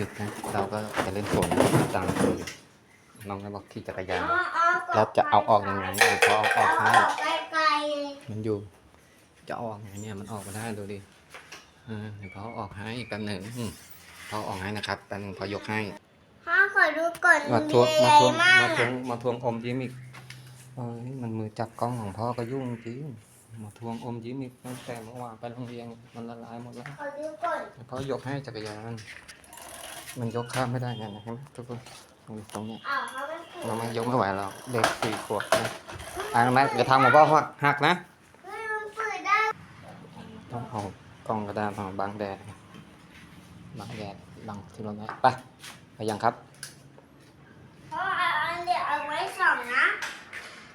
หยุดนะ เราก็จะเล่นสวนตามตัวอยู่น้องก็บอกขี่จักรยานแล้วจะเอาออกยังไงเดี๋ยวพอเอาออกให้ไกลมันอยู่ จะเอาออกไงเนี่ยมันออกมาได้ดูดิอ่าเดี๋ยวพอเอาออกให้แป๊บหนึ่งอืมพอเอาออกให้นะครับแป๊บหนึ่งพอยกให้ๆพ่อขอดูก่อนมามีทวงอะไรมาทวงบ้างมาทวอะงมาทวงอมยิ้มอีกเอ้ยมันมือจับกล้องของพ่อก็ยุ่งจริงมาทวงอมยิ้มอีกตั้งแต่เมื่อวานไปโรงเรียนมันละลายหมดแล้วขอดูก่อนเพราะยกให้จักรยาน มันยกข้ามไม่ได้ไงนะเห็นไหมทุกคนตรงนี้ตรงเนี้ยอ้าวเขาไม่ถูกเราไม่ยกไม่ไหวเราเด็กสี่ขวบนะอ่าแม่อย่าทำของพ่อหักหักนะเฮ้ยมันเปิดได้ต้องเอากล้องกระดาษมาบังแดดบังแดดบังที่เราได้ไปไปยังครับเพราะอันเดียวเอาไว้ส่องนะ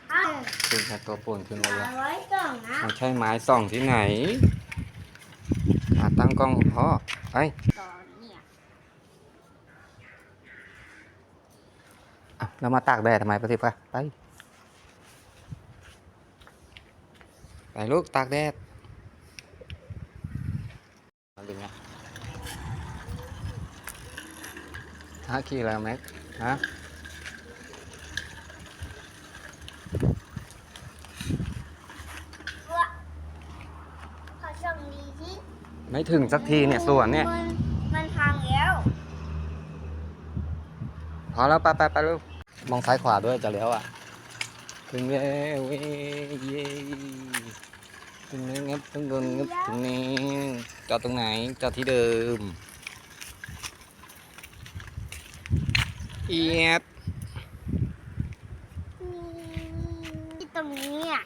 เอาขึ้นแค่ตัวป่วนขึ้นเลยเอาไว้ส่องนะไม่ใช่ไม้ส่องที่ไหนมาตั้งกล้องของพ่อไป ตอนเนี่ยอะเรามาตากแดดทำไมไปสิไปไปไปลูกตากแดดมาดูไงฮะขี่แล้วแม็กฮะว่าขอส่องดีที่ไม่ถึงสักทีเนี่ยสวนเนี่ย มันมันพังแล้ว พอแล้วไปไปไปลูก มองซ้ายขวาด้วยจะเลี้ยวอะถึงแล้วเว้ยเย้ถึงแล้วงับถึงโดนงับถึงนี้จอดตรงไหนจอดที่เดิมเอียดที่ตรงนี้อะ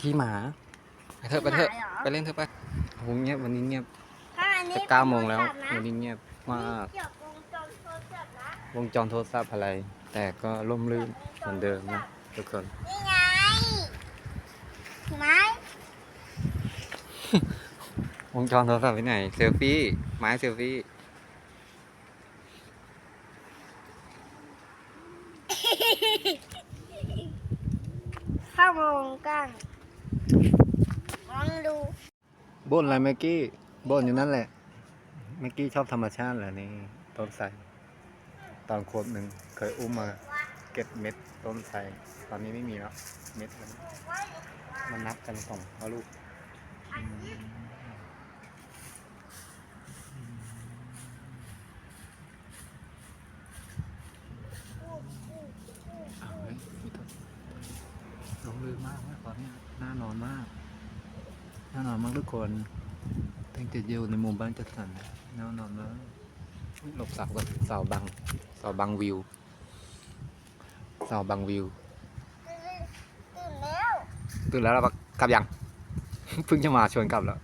ที่หมาไปเถอะไปเถอะไปเล่นเถอะไปโอ้โหเงียบวันนี้เงียบจะเก้าโมงแล้ววันนี้เงียบมาก วงจรโทรศัพท์อะไร แต่ก็ร่มรื่นเหมือนเดิมนะทุกคน นี่ไงเห็นไหมวงจรโทรศัพท์ไปไหนเซลฟี่ไม้เซลฟี่เข้าวงกันลองดูบ่นอะไรเมื่อกี้บ่นอยู่นั่นแหละเมื่อกี้ชอบธรรมชาติเหรอนี่ต้นไทร ตอนขวบหนึ่งเคยอุ้มมาเก็บเม็ดต้นไทรตอนนี้ไม่มีแล้วเม็ดมันมันนับกันสองเอาลูกอ้ยมีต้นลงลืมมากนะตอนนี้น่านอนมากน่านอนมากทุกคนตั้งแต่อยู่ในมุมบ้านจัดสรรน่านอนมากอุ๊ย หลบเสาก่อนเสาบังเสาบังวิวเสาบังวิวตื่นแล้วตื่นแล้วเรากลับยัง เพิ่งจะมาชวนกลับแล้ว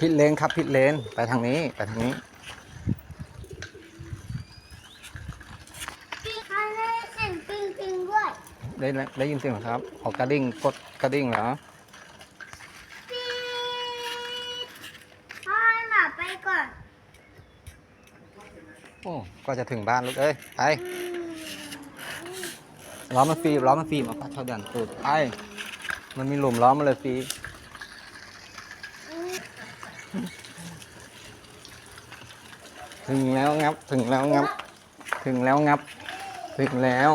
ผิดเลนครับผิดเลนไปทางนี้ไปทางนี้ พี่เขาได้เสียงปิงปิงด้วย ได้ได้ยินเสียงเหรอครับ ออกกระดิ่งกดกระดิ่งเหรอปิดพ่อให้หมาไปก่อนโอ้ก็จะถึงบ้านลูกเอ้ยไปล้อมันฟรีล้อมันฟรีมาปัดเท่าดันตูดไอ้มันมีหลุมล้อมันเลยฟรีถึงแล้วงับ ถึงแล้วงับ ถึงแล้วงับ ถึงแล้ว